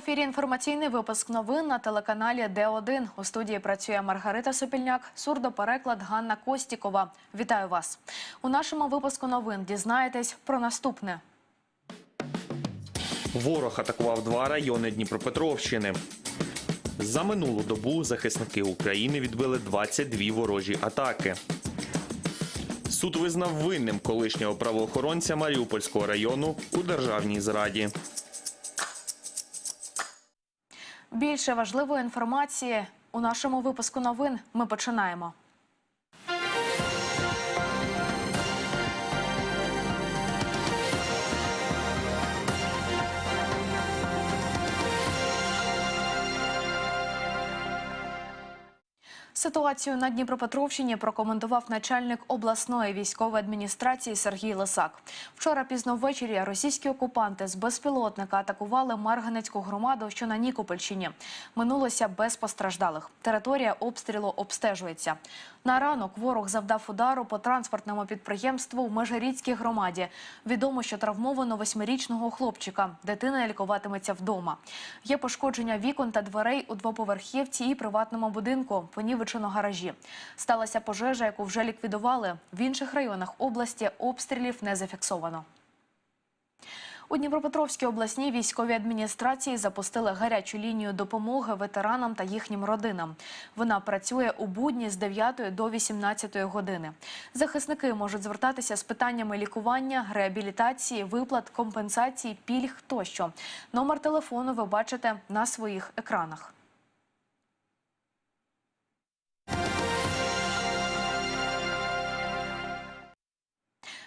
ефірі інформаційний випуск новин на телеканалі Д1. У студії працює Маргарита Сопільняк, сурдопереклад Ганна Костікова. Вітаю вас. У нашому випуску новин дізнаєтесь про наступне. Ворог атакував два райони Дніпропетровщини. За минулу добу захисники України відбили 22 ворожі атаки. Суд визнав винним колишнього правоохоронця Маріупольського району у державній зраді. Більше важливої інформації у нашому випуску новин. Ми починаємо. Ситуацію на Дніпропетровщині прокоментував начальник обласної військової адміністрації Сергій Лисак. Вчора пізно ввечері російські окупанти з безпілотника атакували Марганецьку громаду, що на Нікопольщині. Минулося без постраждалих. Територія обстрілу обстежується. На ранок ворог завдав удару по транспортному підприємству в Межиріцькій громаді. Відомо, що травмовано восьмирічного хлопчика. Дитина лікуватиметься вдома. Є пошкодження вікон та дверей у двоповерхівці і приватному будинку. Понівечено гаражі. Сталася пожежа, яку вже ліквідували. В інших районах області обстрілів не зафіксовано. У Дніпропетровській обласній військовій адміністрації запустили гарячу лінію допомоги ветеранам та їхнім родинам. Вона працює у будні з 9 до 18 години. Захисники можуть звертатися з питаннями лікування, реабілітації, виплат, компенсації, пільг тощо. Номер телефону ви бачите на своїх екранах.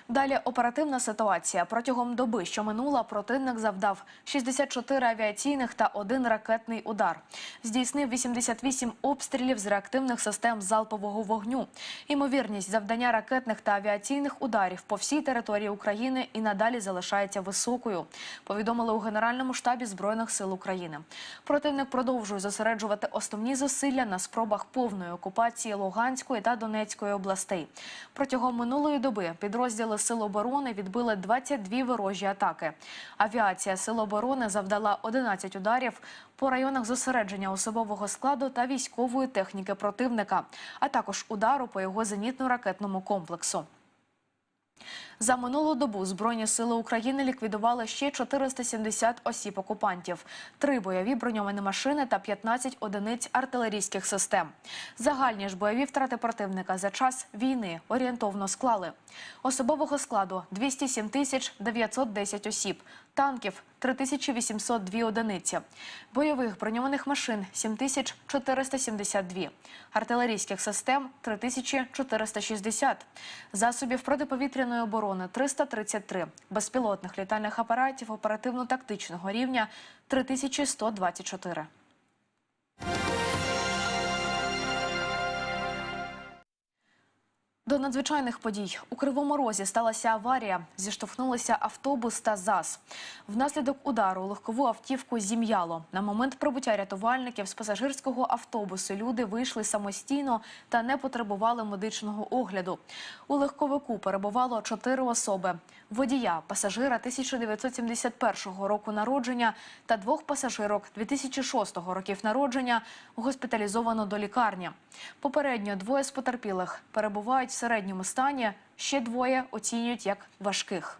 Далі оперативна ситуація. Протягом доби, що минула, противник завдав 64 авіаційних та один ракетний удар. Здійснив 88 обстрілів з реактивних систем залпового вогню. Імовірність завдання ракетних та авіаційних ударів по всій території України і надалі залишається високою. Повідомили у Генеральному штабі Збройних сил України. Противник продовжує зосереджувати основні зусилля на спробах повної окупації Луганської та Донецької областей. Протягом минулої доби підрозділи Сил оборони відбили 22 ворожі атаки. Авіація Сил оборони завдала 11 ударів по районах зосередження особового складу та військової техніки противника, а також удару по його зенітно-ракетному комплексу. За минулу добу Збройні сили України ліквідували ще 470 осіб окупантів, три бойові броньовані машини та 15 одиниць артилерійських систем. Загальні ж бойові втрати противника за час війни орієнтовно склали. Особового складу 207 тисяч 910 осіб, танків 3802 одиниці, бойових броньованих машин 7472, артилерійських систем 3460, засобів протиповітряної оборони 333, безпілотних літальних апаратів оперативно-тактичного рівня 3124. До надзвичайних подій у Кривому Розі сталася аварія. Зіштовхнулися автобус та ЗАЗ. Внаслідок удару легкову автівку зім'яло. На момент прибуття рятувальників з пасажирського автобусу люди вийшли самостійно та не потребували медичного огляду. У легковику перебувало чотири особи: водія, пасажира 1971 року народження та двох пасажирок 2006 років народження госпіталізовано до лікарні. Попередньо двоє з потерпілих перебувають в середньому стані, ще двоє оцінюють як важких.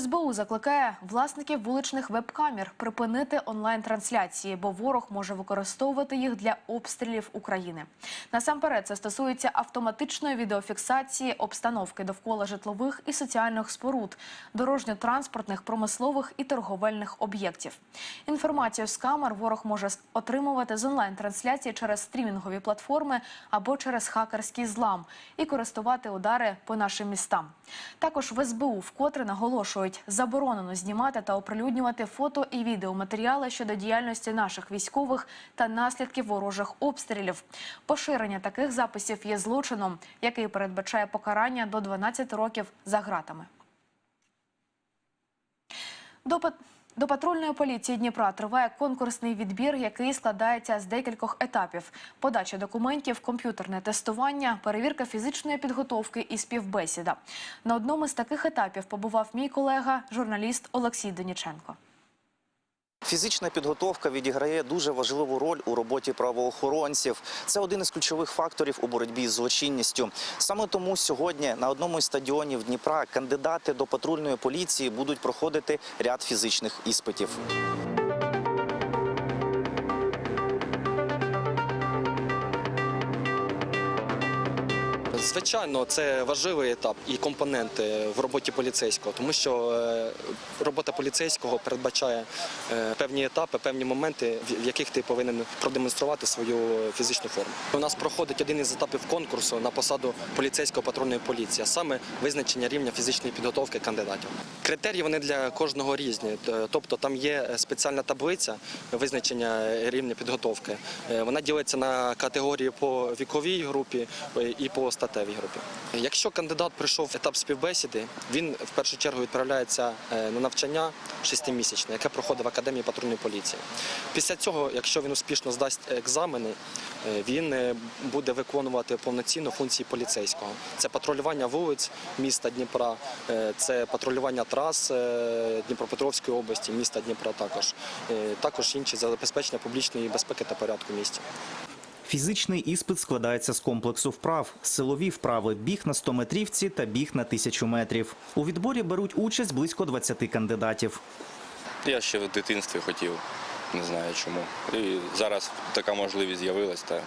СБУ закликає власників вуличних веб-камер припинити онлайн-трансляції, бо ворог може використовувати їх для обстрілів України. Насамперед, це стосується автоматичної відеофіксації обстановки довкола житлових і соціальних споруд, дорожньо-транспортних, промислових і торговельних об'єктів. Інформацію з камер ворог може отримувати з онлайн-трансляції через стрімінгові платформи або через хакерський злам і користувати удари по нашим містам. Також в СБУ вкотре наголошують, заборонено знімати та оприлюднювати фото і відеоматеріали щодо діяльності наших військових та наслідків ворожих обстрілів. Поширення таких записів є злочином, який передбачає покарання до 12 років за ґратами. До пат- до патрульної поліції Дніпра триває конкурсний відбір, який складається з декількох етапів: подача документів, комп'ютерне тестування, перевірка фізичної підготовки і співбесіда. На одному з таких етапів побував мій колега, журналіст Олексій Деніченко. Фізична підготовка відіграє дуже важливу роль у роботі правоохоронців. Це один із ключових факторів у боротьбі з злочинністю. Саме тому сьогодні на одному із стадіонів Дніпра кандидати до патрульної поліції будуть проходити ряд фізичних іспитів. Звичайно, це важливий етап і компонент е, в роботі поліцейського, тому що е, робота поліцейського передбачає е, певні етапи, певні моменти, в яких ти повинен продемонструвати свою фізичну форму. У нас проходить один із етапів конкурсу на посаду поліцейського патрульної поліції, а саме визначення рівня фізичної підготовки кандидатів. Критерії вони для кожного різні. Тобто там є спеціальна таблиця визначення рівня підготовки. Е, Вона ділиться на категорії по віковій групі і по статевій групі. Якщо кандидат пройшов етап співбесіди, він в першу чергу відправляється е, на навчання шестимісячне, яке проходить в академії патрульної поліції. Після цього, якщо він успішно здасть екзамени, е, він е, буде виконувати повноцінно функції поліцейського. Це патрулювання вулиць міста Дніпра, це патрулювання трас Дніпропетровської області, міста Дніпра також, також інші забезпечення публічної безпеки та порядку в місті. Фізичний іспит складається з комплексу вправ: силові вправи, біг на 100 метрівці та біг на 1000 метрів. У відборі беруть участь близько 20 кандидатів. Я ще в дитинстві хотів, не знаю чому. І зараз така можливість з'явилась та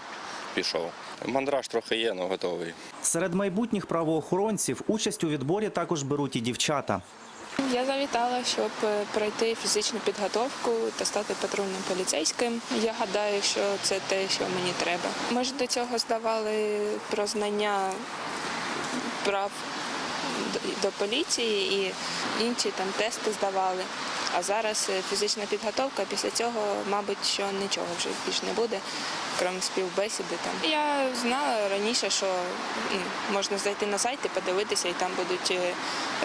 пішов. Мандраж трохи є, але готовий. Серед майбутніх правоохоронців участь у відборі також беруть і дівчата. Я завітала, щоб е, пройти фізичну підготовку та стати патрульним поліцейським. Я гадаю, що це те, що мені треба. Ми ж до цього здавали про знання прав до поліції і інші там тести здавали. А зараз е, фізична підготовка. Після цього, мабуть, що нічого вже більш не буде, крім співбесіди. Там я знала раніше, що ну, можна зайти на сайт і подивитися, і там будуть е,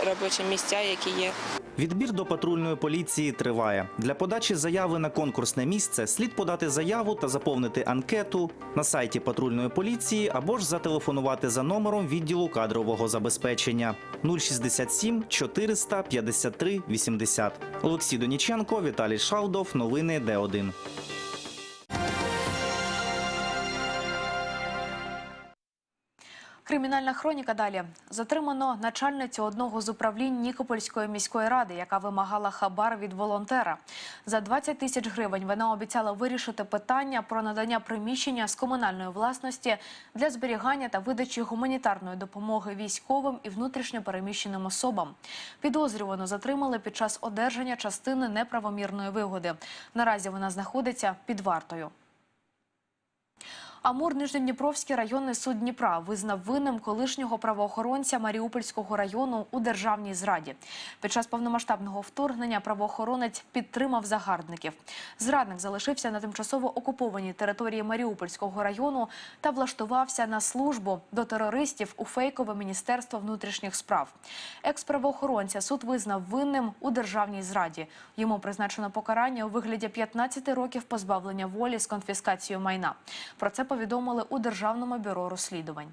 робочі місця, які є. Відбір до патрульної поліції триває. Для подачі заяви на конкурсне місце слід подати заяву та заповнити анкету на сайті патрульної поліції або ж зателефонувати за номером відділу кадрового забезпечення 067 453 80. Олексій Доніченко, Віталій Шалдов. Новини Д1. Кримінальна хроніка далі затримано начальницю одного з управлінь Нікопольської міської ради, яка вимагала хабар від волонтера. За 20 тисяч гривень вона обіцяла вирішити питання про надання приміщення з комунальної власності для зберігання та видачі гуманітарної допомоги військовим і внутрішньо переміщеним особам. Підозрювану затримали під час одержання частини неправомірної вигоди. Наразі вона знаходиться під вартою. Амур Нижньодніпровський районний суд Дніпра визнав винним колишнього правоохоронця Маріупольського району у державній зраді. Під час повномасштабного вторгнення правоохоронець підтримав загарбників. Зрадник залишився на тимчасово окупованій території Маріупольського району та влаштувався на службу до терористів у фейкове міністерство внутрішніх справ. Екс-правоохоронця суд визнав винним у державній зраді. Йому призначено покарання у вигляді 15 років позбавлення волі з конфіскацією майна. Про це повідомили у Державному бюро розслідувань.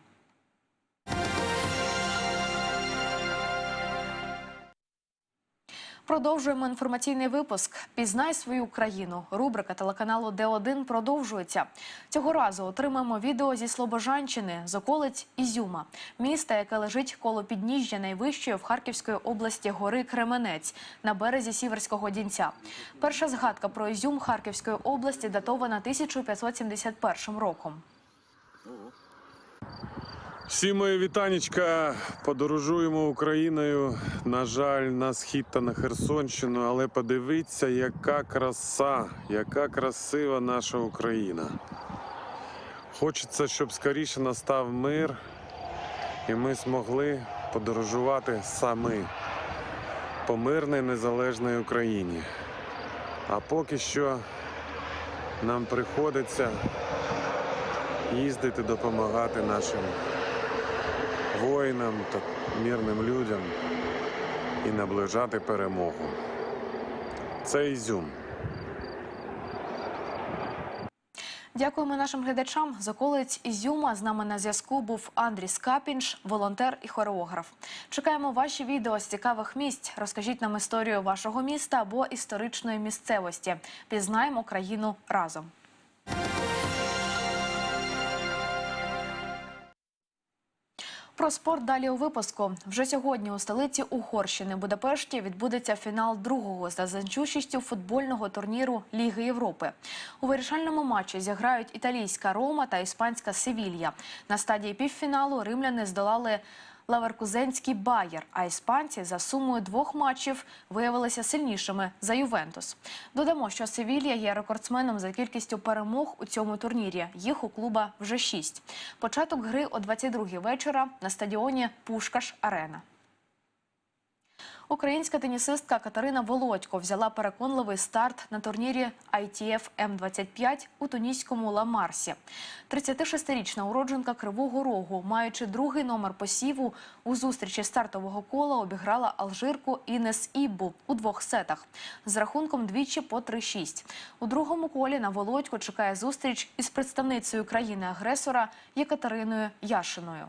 Продовжуємо інформаційний випуск. Пізнай свою країну. Рубрика телеканалу Д1 продовжується. Цього разу отримаємо відео зі Слобожанщини, з околиць Ізюма, міста, яке лежить коло підніжжя найвищої в Харківської області гори Кременець на березі Сіверського Дінця. Перша згадка про Ізюм Харківської області датована 1571 роком. Всі мої вітанечка. Подорожуємо Україною. На жаль, на схід та на Херсонщину, але подивіться, яка краса, яка красива наша Україна. Хочеться, щоб скоріше настав мир, і ми змогли подорожувати самі по мирній незалежній Україні. А поки що нам приходиться їздити, допомагати нашим воїнам та мирним людям і наближати перемогу. Це Ізюм. Дякуємо нашим глядачам. З околиць Ізюма з нами на зв'язку був Андрій Скапінш, волонтер і хореограф. Чекаємо ваші відео з цікавих місць. Розкажіть нам історію вашого міста або історичної місцевості. Пізнаємо країну разом. Про спорт далі у випуску. Вже сьогодні у столиці Угорщини Будапешті відбудеться фінал другого за значущістю футбольного турніру Ліги Європи. У вирішальному матчі зіграють італійська Рома та іспанська Севілья. На стадії півфіналу римляни здолали Лаверкузенський Байер, а іспанці за сумою двох матчів виявилися сильнішими за Ювентус. Додамо, що Севілья є рекордсменом за кількістю перемог у цьому турнірі. Їх у клуба вже шість. Початок гри о 22-й вечора на стадіоні Пушкаш Арена. Українська тенісистка Катерина Володько взяла переконливий старт на турнірі ITF М25 у туніському Ла-Марсі. 36-річна уродженка Кривого Рогу, маючи другий номер посіву, у зустрічі стартового кола обіграла алжирку Інес Іббу у двох сетах з рахунком двічі по 3-6. У другому колі на Володько чекає зустріч із представницею країни-агресора Єкатериною Яшиною.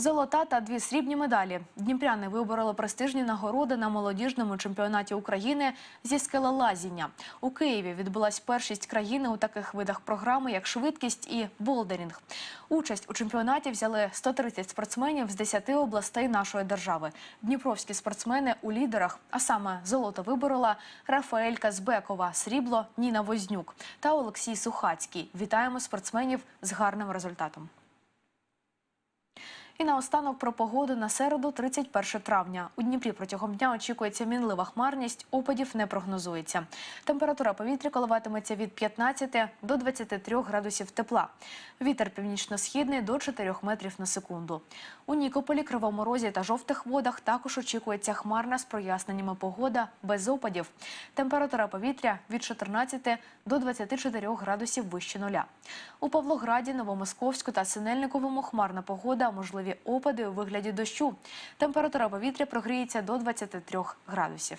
Золота та дві срібні медалі. Дніпряни вибороли престижні нагороди на молодіжному чемпіонаті України зі скелелазіння. У Києві відбулась першість країни у таких видах програми, як швидкість і болдерінг. Участь у чемпіонаті взяли 130 спортсменів з 10 областей нашої держави. Дніпровські спортсмени у лідерах, а саме золото виборола Рафаелька Збекова, срібло Ніна Вознюк та Олексій Сухацький. Вітаємо спортсменів з гарним результатом. І наостанок про погоду на середу, 31 травня. У Дніпрі протягом дня очікується мінлива хмарність, опадів не прогнозується. Температура повітря коливатиметься від 15 до 23 градусів тепла. Вітер північно-східний до 4 метрів на секунду. У Нікополі, Кривому Розі та жовтих водах також очікується хмарна з проясненнями погода без опадів. Температура повітря від 14 до 24 градусів вище нуля. У Павлограді, Новомосковську та Синельниковому хмарна погода, можливі опади у вигляді дощу. Температура повітря прогріється до 23 градусів.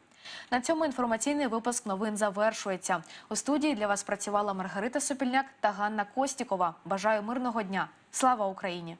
На цьому інформаційний випуск новин завершується. У студії для вас працювала Маргарита Сопільняк та Ганна Костікова. Бажаю мирного дня. Слава Україні!